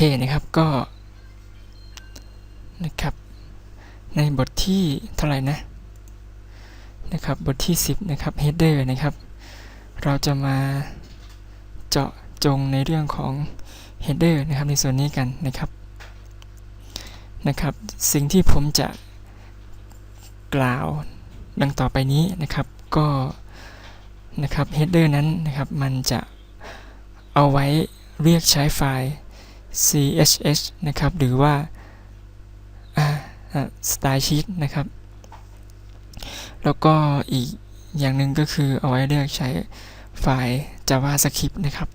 เคนะครับก็นะครับ ในบทที่เท่าไหร่นะนะครับบทที่ 10นะครับ header นะครับ เราจะมาเจาะจงในเรื่องของ header นะครับในส่วนนี้กันนะครับนะครับ สิ่งที่ผมจะกล่าวดังต่อไปนี้นะครับก็นะครับ header นั้นนะครับมันจะเอาไว้เรียกใช้ไฟล์ CSS นะครับ หรือว่า style sheet นะครับ แล้วก็อีกอย่างหนึ่งก็คือเอาไว้เรียกใช้ไฟล์ JavaScript นะครับ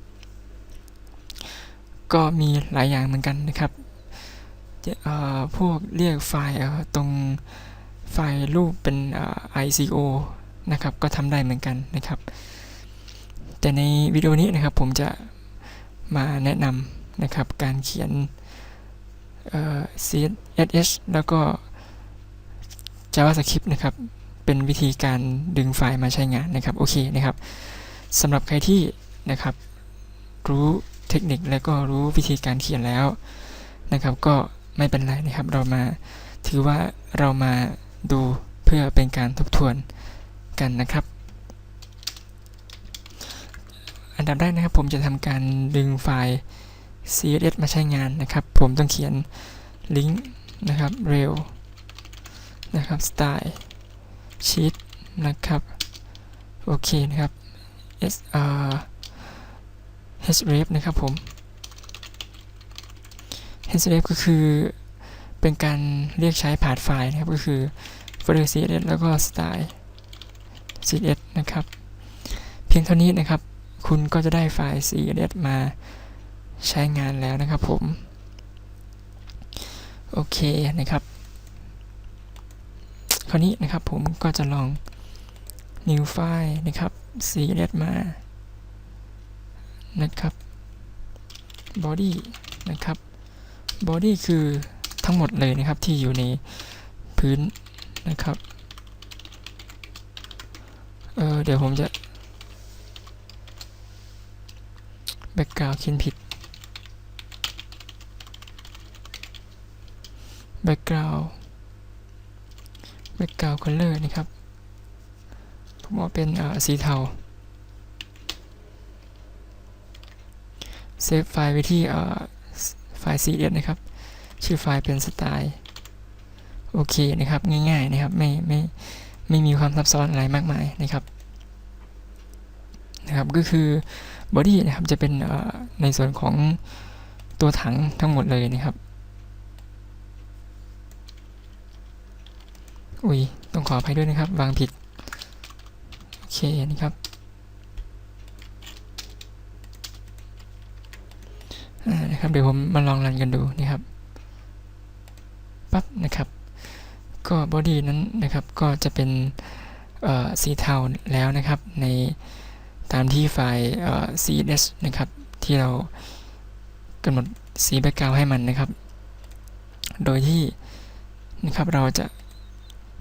ก็มีหลายอย่างเหมือนกันนะครับพวกเรียกไฟล์ตรงไฟล์รูปเป็น ICO นะครับ ก็ทำได้เหมือนกันนะครับ แต่ในวิดีโอนี้นะครับผมจะมาแนะนำ นะครับ การเขียนเอ่อ CSS แล้วก็ JavaScript นะครับ เป็นวิธีการดึงไฟล์มาใช้งานนะครับ โอเคนะครับสำหรับใครที่นะครับ รู้เทคนิคและก็รู้วิธีการเขียนแล้วนะครับ ก็ไม่เป็นไรนะครับ เรามาถือว่าเรามาดูเพื่อเป็นการทบทวนกันนะครับ อันดับแรกนะครับผมจะทำการดึงไฟล์ CSS มาใช้งานนะครับ ผมต้องเขียนลิงก์นะครับ rail นะครับ style sheet นะครับ โอเคนะครับ s r href นะครับผม href ก็คือเป็นการเรียกใช้ผ่านไฟล์นะครับ ก็คือ folder css แล้วก็ style css นะครับ เพียงเท่านี้นะครับ คุณก็จะได้ไฟล์ css มา ใช้งานแล้วนะครับผม โอเคนะครับ คราวนี้นะครับผมก็จะลอง new file นะครับ css มานะครับ body นะครับ body คือทั้งหมดเลยนะครับที่อยู่ในพื้นนะครับ เออเดี๋ยวผมจะ background เขียนผิด background background color นะครับ ผมเอาเป็นสีเทา เซฟไฟล์ไว้ที่ไฟล์ CSS นะครับ ชื่อไฟล์เป็นสไตล์โอเคนะครับ ง่ายๆนะครับ ไม่ไม่ไม่มีความซับซ้อนอะไรมากมายนะครับนะครับก็คือ body นะครับจะเป็นในส่วนของตัวถังทั้งหมดเลยนะครับ อุ้ยต้องขออภัยด้วยนะครับ วางผิด โอเคนะครับ นะครับ เดี๋ยวผมมาลองรันกันดูนะครับ ปั๊บนะครับ ก็บอดี้นั้นนะครับ ก็จะเป็นสีเทาแล้วนะครับ ในตามที่ไฟล์ CSS นะครับ ที่เรากำหนดสีแบ็กกราวให้มันนะครับ โดยที่นะครับเราจะ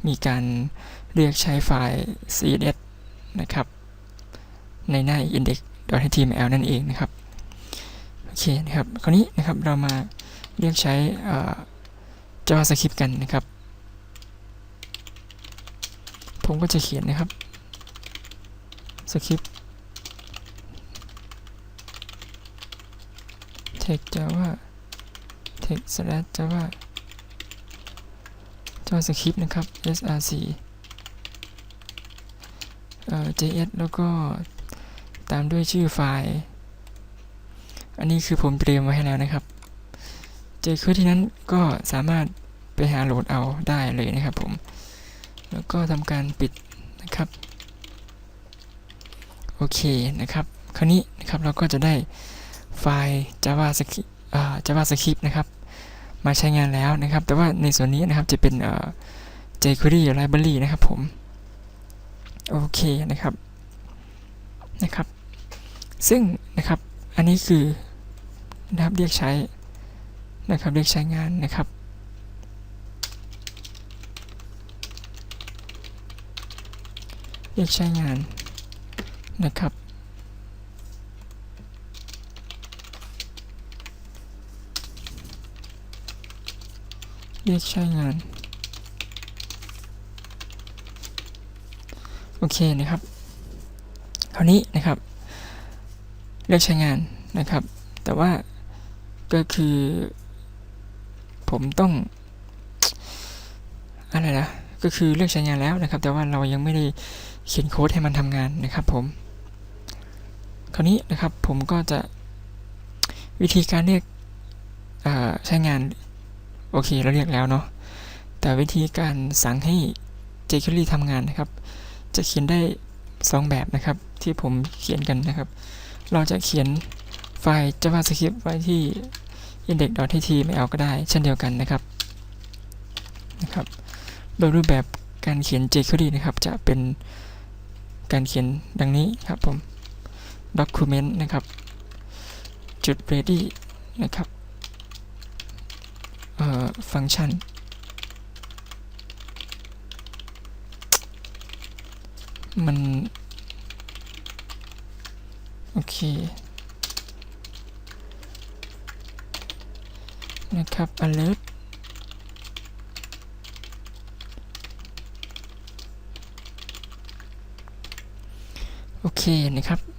มีการเรียกใช้ไฟล์ CSS นะครับ ในหน้า index.html นั่นเองนะครับ โอเคนะครับ คราวนี้นะครับเรามาเรียกใช้ JavaScript กันนะครับ ผมก็จะเขียนนะครับ script text java text slash java JavaScript นะครับ src เอ่อ js แล้วก็ตามด้วยชื่อไฟล์ อันนี้คือผมเตรียมไว้ให้แล้วนะครับเจอคือที่นั้นก็สามารถไปหาโหลดเอาได้เลยนะครับผม แล้วก็ทำการปิดนะครับ โอเคนะครับ คราวนี้นะครับเราก็จะได้ไฟล์ JavaScript JavaScript นะครับ มาใช้งานแล้วนะครับ แต่ว่าในส่วนนี้นะครับจะเป็นเอ่อ jQuery library นะครับผม โอเคนะครับนะครับ ซึ่งนะครับอันนี้คือนะครับเรียกใช้นะครับเรียกใช้งานนะครับเรียกใช้งานนะครับ เรียกใช้งาน โอเคนะครับ คราวนี้นะครับ เรียกใช้งานนะครับ แต่ว่าก็คือ ผมต้องอะไรนะก็คือเลือกใช้งานแล้วนะครับ แต่ว่าเรายังไม่ได้เขียนโค้ดให้มันทำงานนะครับ ผม คราวนี้นะครับผมก็จะวิธีการเรียกใช้งาน โอเคเราเรียกแล้วเนาะแต่วิธีการสั่งให้ jQuery ทำงานนะครับ จะเขียนได้ 2 แบบนะครับ ที่ผมเขียนกันนะครับ เราจะเขียนไฟล์ JavaScript ไว้ที่ index.html ก็ได้เช่นเดียวกันนะครับนะครับ โดยรูปแบบการเขียน jQuery นะครับ จะเป็นการเขียนดังนี้ครับผม document นะครับ จุด ready นะครับ อ่อฟังก์ชัน มัน โอเค นะครับ alert โอเคนะครับ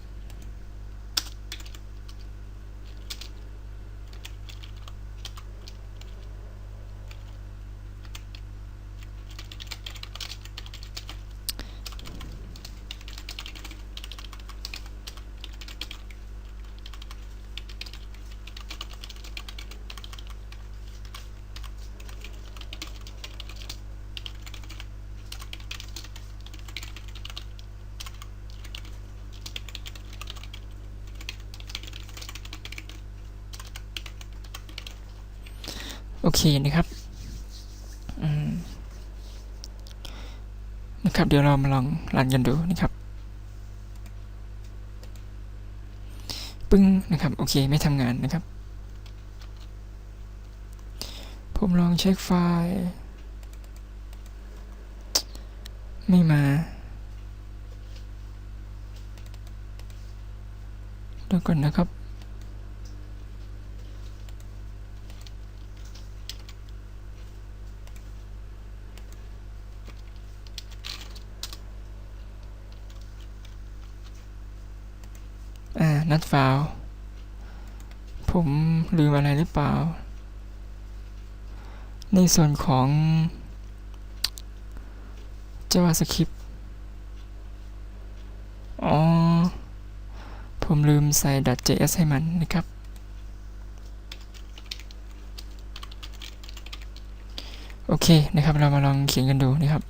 โอเคนะครับนะครับ เดี๋ยวเรามาลองรันกันดูนะครับ ปึ้งนะครับ โอเคไม่ทำงานนะครับ ผมลองเช็คไฟล์ ไม่มาดูก่อนนะครับ นัดฟาวผมลืมอะไรหรือเปล่า ในส่วนของ JavaScript อ๋อ ผมลืมใส่ .js ให้มันนะครับ โอเคนะครับเรามาลองเขียนกันดูนะครับ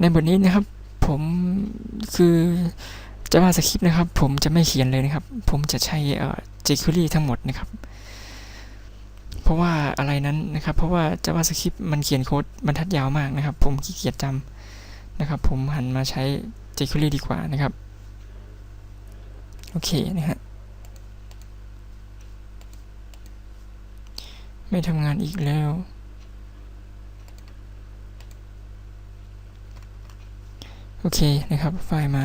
ในบทนี้นะครับผมคือ JavaScript นะครับ ผมจะไม่เขียนเลยนะครับ ผมจะใช้เอ่อ jQuery ทั้งหมดนะครับ เพราะว่าอะไรนั้นนะครับ เพราะว่า JavaScript มันเขียนโค้ดบรรทัดยาวมากนะครับ ผมขี้เกียจจำนะครับ ผมหันมาใช้ jQuery ดีกว่านะครับ โอเคนะฮะไม่ทำงานอีกแล้ว โอเคนะครับ ไฟล์มา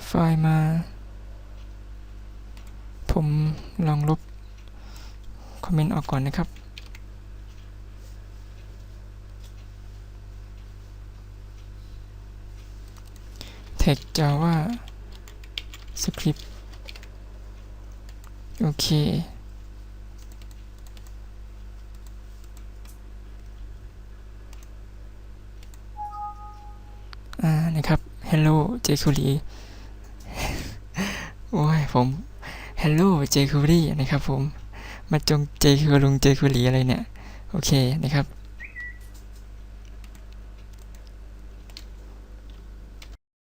ไฟล์มา ผมลองลบ คอมเมนต์ออกก่อนนะครับ text java script โอเคอ่านะครับ hello jQuery ผมฮัลโหลเจคูรี่นะครับผม มาจงเจคือลุง jQuery อะไรเนี่ย โอเคนะครับ